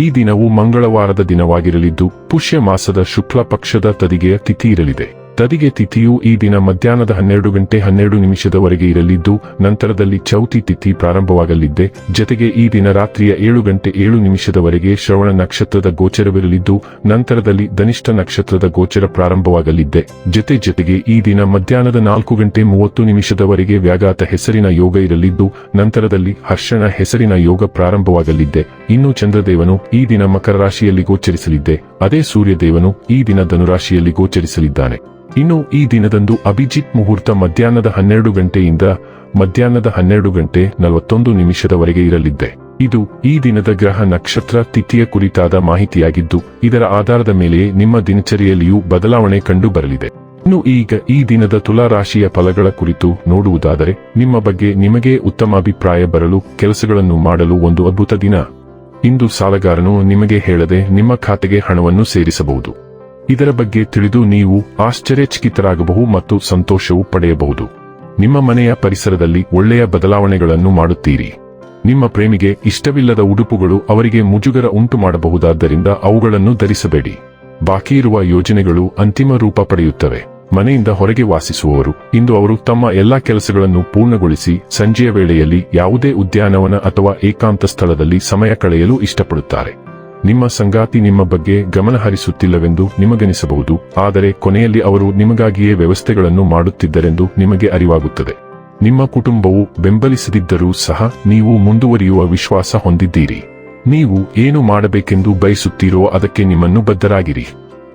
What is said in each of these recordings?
ಈ ದಿನವು ಮಂಗಳವಾರದ ದಿನವಾಗಿರಲಿದ್ದು ಪುಷ್ಯ ಮಾಸದ ಶುಕ್ಲ ಪಕ್ಷದ ತದಿಗೆಯ ತಿಥಿ ಇರಲಿದೆ. ತದಿಗೆ ತಿಥಿಯು ಈ ದಿನ ಮಧ್ಯಾಹ್ನದ ಹನ್ನೆರಡು ಗಂಟೆ ಹನ್ನೆರಡು ನಿಮಿಷದವರೆಗೆ ಇರಲಿದ್ದು, ನಂತರದಲ್ಲಿ ಚೌತಿ ತಿಥಿ ಪ್ರಾರಂಭವಾಗಲಿದ್ದೆ. ಜತೆಗೆ ಈ ದಿನ ರಾತ್ರಿಯ ಏಳು ಗಂಟೆ ಏಳು ನಿಮಿಷದವರೆಗೆ ಶ್ರವಣ ನಕ್ಷತ್ರದ ಗೋಚರವಿರಲಿದ್ದು, ನಂತರದಲ್ಲಿ ಧನಿಷ್ಠ ನಕ್ಷತ್ರದ ಗೋಚರ ಪ್ರಾರಂಭವಾಗಲಿದ್ದೆ. ಜತೆ ಜತೆಗೆ ಈ ದಿನ ಮಧ್ಯಾಹ್ನದ ನಾಲ್ಕು ಗಂಟೆ ಮೂವತ್ತು ನಿಮಿಷದವರೆಗೆ ವ್ಯಾಘಾತ ಹೆಸರಿನ ಯೋಗ ಇರಲಿದ್ದು, ನಂತರದಲ್ಲಿ ಹರ್ಷಣ ಹೆಸರಿನ ಯೋಗ ಪ್ರಾರಂಭವಾಗಲಿದ್ದೆ. ಇನ್ನು ಚಂದ್ರದೇವನು ಈ ದಿನ ಮಕರ ರಾಶಿಯಲ್ಲಿ ಗೋಚರಿಸಲಿದ್ದೆ. ಅದೇ ಸೂರ್ಯದೇವನು ಈ ದಿನ ಧನುರಾಶಿಯಲ್ಲಿ ಗೋಚರಿಸಲಿದ್ದಾನೆ. ಇನ್ನು ಈ ದಿನದಂದು ಅಭಿಜಿತ್ ಮುಹೂರ್ತ ಮಧ್ಯಾಹ್ನದ ಹನ್ನೆರಡು ಗಂಟೆಯಿಂದ ಮಧ್ಯಾಹ್ನದ ಹನ್ನೆರಡು ಗಂಟೆ ನಲವತ್ತೊಂದು ನಿಮಿಷದವರೆಗೆ ಇರಲಿದ್ದೆ. ಇದು ಈ ದಿನದ ಗ್ರಹ ನಕ್ಷತ್ರ ತಿಥಿಯ ಕುರಿತಾದ ಮಾಹಿತಿಯಾಗಿದ್ದು, ಇದರ ಆಧಾರದ ಮೇಲೆ ನಿಮ್ಮ ದಿನಚರಿಯಲ್ಲಿಯೂ ಬದಲಾವಣೆ ಕಂಡು ಬರಲಿದೆ ಇನ್ನು ಈಗ ಈ ದಿನದ ತುಲಾ ರಾಶಿಯ ಫಲಗಳ ಕುರಿತು ನೋಡುವುದಾದರೆ, ನಿಮ್ಮ ಬಗ್ಗೆ ನಿಮಗೆ ಉತ್ತಮ ಅಭಿಪ್ರಾಯ ಬರಲು ಕೆಲಸಗಳನ್ನು ಮಾಡಲು ಒಂದು ಅದ್ಭುತ ದಿನ. ಇಂದು ಸಾಲಗಾರನು ನಿಮಗೆ ಹೇಳದೆ ನಿಮ್ಮ ಖಾತೆಗೆ ಹಣವನ್ನು ಸೇರಿಸಬಹುದು. ಇದರ ಬಗ್ಗೆ ತಿಳಿದು ನೀವು ಆಶ್ಚರ್ಯಚಕಿತರಾಗಬಹುದು ಮತ್ತು ಸಂತೋಷವೂ ಪಡೆಯಬಹುದು. ನಿಮ್ಮ ಮನೆಯ ಪರಿಸರದಲ್ಲಿ ಒಳ್ಳೆಯ ಬದಲಾವಣೆಗಳನ್ನು ಮಾಡುತ್ತೀರಿ. ನಿಮ್ಮ ಪ್ರೇಮಿಗೆ ಇಷ್ಟವಿಲ್ಲದ ಉಡುಪುಗಳು ಅವರಿಗೆ ಮುಜುಗರ ಉಂಟು ಮಾಡಬಹುದಾದ್ದರಿಂದ ಅವುಗಳನ್ನು ಧರಿಸಬೇಡಿ. ಬಾಕಿ ಇರುವ ಯೋಜನೆಗಳು ಅಂತಿಮ ರೂಪ ಪಡೆಯುತ್ತವೆ. ಮನೆಯಿಂದ ಹೊರಗೆ ವಾಸಿಸುವವರು, ಇಂದು ಅವರು ತಮ್ಮ ಎಲ್ಲಾ ಕೆಲಸಗಳನ್ನು ಪೂರ್ಣಗೊಳಿಸಿ ಸಂಜೆಯ ವೇಳೆಯಲ್ಲಿ ಯಾವುದೇ ಉದ್ಯಾನವನ ಅಥವಾ ಏಕಾಂತ ಸ್ಥಳದಲ್ಲಿ ಸಮಯ ಕಳೆಯಲು ಇಷ್ಟಪಡುತ್ತಾರೆ. ನಿಮ್ಮ ಸಂಗಾತಿ ನಿಮ್ಮ ಬಗ್ಗೆ ಗಮನ ಹರಿಸುತ್ತಿಲ್ಲವೆಂದು ನಿಮಗನಿಸಬಹುದು, ಆದರೆ ಕೊನೆಯಲ್ಲಿ ಅವರು ನಿಮಗಾಗಿಯೇ ವ್ಯವಸ್ಥೆಗಳನ್ನು ಮಾಡುತ್ತಿದ್ದರೆಂದು ನಿಮಗೆ ಅರಿವಾಗುತ್ತದೆ. ನಿಮ್ಮ ಕುಟುಂಬವು ಬೆಂಬಲಿಸದಿದ್ದರೂ ಸಹ ನೀವು ಮುಂದುವರಿಯುವ ವಿಶ್ವಾಸ ಹೊಂದಿದ್ದೀರಿ. ನೀವು ಏನು ಮಾಡಬೇಕೆಂದು ಬಯಸುತ್ತೀರೋ ಅದಕ್ಕೆ ನಿಮ್ಮನ್ನು ಬದ್ಧರಾಗಿರಿ.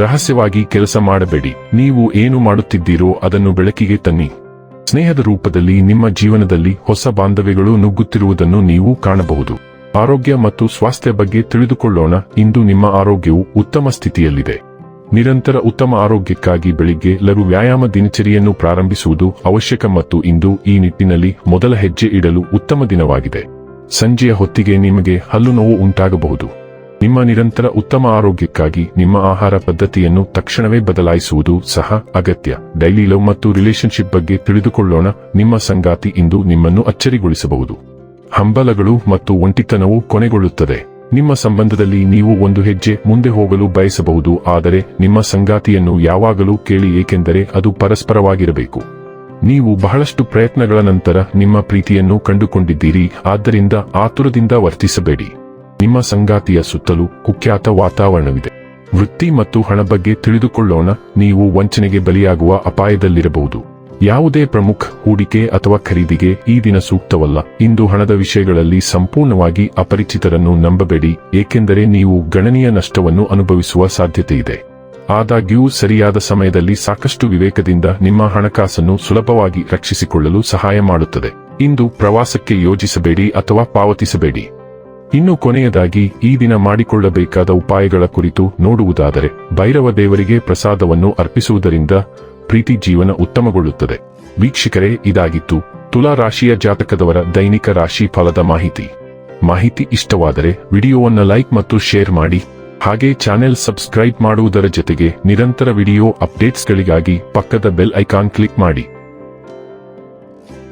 ರಹಸ್ಯವಾಗಿ ಕೆಲಸ ಮಾಡಬೇಡಿ. ನೀವು ಏನು ಮಾಡುತ್ತಿದ್ದೀರೋ ಅದನ್ನು ಬೆಳಕಿಗೆ ತನ್ನಿ. ಸ್ನೇಹದ ರೂಪದಲ್ಲಿ ನಿಮ್ಮ ಜೀವನದಲ್ಲಿ ಹೊಸ ಬಾಂಧವ್ಯಗಳು ನುಗ್ಗುತ್ತಿರುವುದನ್ನು ನೀವು ಕಾಣಬಹುದು. ಆರೋಗ್ಯ ಮತ್ತು ಸ್ವಾಸ್ಥ್ಯ ಬಗ್ಗೆ ತಿಳಿದುಕೊಳ್ಳೋಣ. ಇಂದು ನಿಮ್ಮ ಆರೋಗ್ಯವು ಉತ್ತಮ ಸ್ಥಿತಿಯಲ್ಲಿದೆ. ನಿರಂತರ ಉತ್ತಮ ಆರೋಗ್ಯಕ್ಕಾಗಿ ಬೆಳಿಗ್ಗೆ ಲಘು ವ್ಯಾಯಾಮ ದಿನಚರಿಯನ್ನು ಪ್ರಾರಂಭಿಸುವುದು ಅವಶ್ಯಕ ಮತ್ತು ಇಂದು ಈ ನಿಟ್ಟಿನಲ್ಲಿ ಮೊದಲ ಹೆಜ್ಜೆ ಇಡಲು ಉತ್ತಮ ದಿನವಾಗಿದೆ. ಸಂಜೆಯ ಹೊತ್ತಿಗೆ ನಿಮಗೆ ಹಲ್ಲು ನೋವು ಉಂಟಾಗಬಹುದು. ನಿಮ್ಮ ನಿರಂತರ ಉತ್ತಮ ಆರೋಗ್ಯಕ್ಕಾಗಿ ನಿಮ್ಮ ಆಹಾರ ಪದ್ಧತಿಯನ್ನು ತಕ್ಷಣವೇ ಬದಲಾಯಿಸುವುದು ಸಹ ಅಗತ್ಯ. ಡೈಲಿ ಲವ್ ಮತ್ತು ರಿಲೇಶನ್ಶಿಪ್ ಬಗ್ಗೆ ತಿಳಿದುಕೊಳ್ಳೋಣ. ನಿಮ್ಮ ಸಂಗಾತಿ ಇಂದು ನಿಮ್ಮನ್ನು ಅಚ್ಚರಿಗೊಳಿಸಬಹುದು. ಹಂಬಲಗಳು ಮತ್ತು ಒಂಟಿತನವು ಕೊನೆಗೊಳ್ಳುತ್ತದೆ. ನಿಮ್ಮ ಸಂಬಂಧದಲ್ಲಿ ನೀವು ಒಂದು ಹೆಜ್ಜೆ ಮುಂದೆ ಹೋಗಲು ಬಯಸಬಹುದು, ಆದರೆ ನಿಮ್ಮ ಸಂಗಾತಿಯನ್ನು ಯಾವಾಗಲೂ ಕೇಳಿ ಏಕೆಂದರೆ ಅದು ಪರಸ್ಪರವಾಗಿರಬೇಕು. ನೀವು ಬಹಳಷ್ಟು ಪ್ರಯತ್ನಗಳ ನಂತರ ನಿಮ್ಮ ಪ್ರೀತಿಯನ್ನು ಕಂಡುಕೊಂಡಿದ್ದೀರಿ, ಆದ್ದರಿಂದ ಆತುರದಿಂದ ವರ್ತಿಸಬೇಡಿ. ನಿಮ್ಮ ಸಂಗಾತಿಯ ಸುತ್ತಲೂ ಕುಖ್ಯಾತ ವಾತಾವರಣವಿದೆ. ವೃತ್ತಿ ಮತ್ತು ಹಣ ಬಗ್ಗೆ ತಿಳಿದುಕೊಳ್ಳೋಣ, ನೀವು ವಂಚನೆಗೆ ಬಲಿಯಾಗುವ ಅಪಾಯದಲ್ಲಿರಬಹುದು. ಯಾವುದೇ ಪ್ರಮುಖ ಹೂಡಿಕೆ ಅಥವಾ ಖರೀದಿಗೆ ಈ ದಿನ ಸೂಕ್ತವಲ್ಲ. ಇಂದು ಹಣದ ವಿಷಯಗಳಲ್ಲಿ ಸಂಪೂರ್ಣವಾಗಿ ಅಪರಿಚಿತರನ್ನು ನಂಬಬೇಡಿ, ಏಕೆಂದರೆ ನೀವು ಗಣನೀಯ ನಷ್ಟವನ್ನು ಅನುಭವಿಸುವ ಸಾಧ್ಯತೆಯಿದೆ. ಆದಾಗ್ಯೂ, ಸರಿಯಾದ ಸಮಯದಲ್ಲಿ ಸಾಕಷ್ಟು ವಿವೇಕದಿಂದ ನಿಮ್ಮ ಹಣಕಾಸನ್ನು ಸುಲಭವಾಗಿ ರಕ್ಷಿಸಿಕೊಳ್ಳಲು ಸಹಾಯ ಮಾಡುತ್ತದೆ. ಇಂದು ಪ್ರವಾಸಕ್ಕೆ ಯೋಜಿಸಬೇಡಿ ಅಥವಾ ಪಾವತಿಸಬೇಡಿ. ಇನ್ನು ಕೊನೆಯದಾಗಿ, ಈ ದಿನ ಮಾಡಿಕೊಳ್ಳಬೇಕಾದ ಉಪಾಯಗಳ ಕುರಿತು ನೋಡುವುದಾದರೆ, ಭೈರವ ದೇವರಿಗೆ ಪ್ರಸಾದವನ್ನು ಅರ್ಪಿಸುವುದರಿಂದ ಪ್ರೀತಿ ಜೀವನ ಉತ್ತಮಗೊಳ್ಳುತ್ತದೆ. ವೀಕ್ಷಕರೇ, ಇದಾಗಿತ್ತು ತುಲಾ ರಾಶಿಯ ಜಾತಕದವರ ದೈನಿಕ ರಾಶಿ ಫಲದ ಮಾಹಿತಿ. ಮಾಹಿತಿ ಇಷ್ಟವಾದರೆ ವಿಡಿಯೋವನ್ನು ಲೈಕ್ ಮತ್ತು ಶೇರ್ ಮಾಡಿ. ಹಾಗೆ ಚಾನೆಲ್ ಸಬ್ಸ್ಕ್ರೈಬ್ ಮಾಡುವುದರ ಜೊತೆಗೆ ನಿರಂತರ ವಿಡಿಯೋ ಅಪ್ಡೇಟ್ಸ್ಗಳಿಗಾಗಿ ಪಕ್ಕದ ಬೆಲ್ ಐಕಾನ್ ಕ್ಲಿಕ್ ಮಾಡಿ.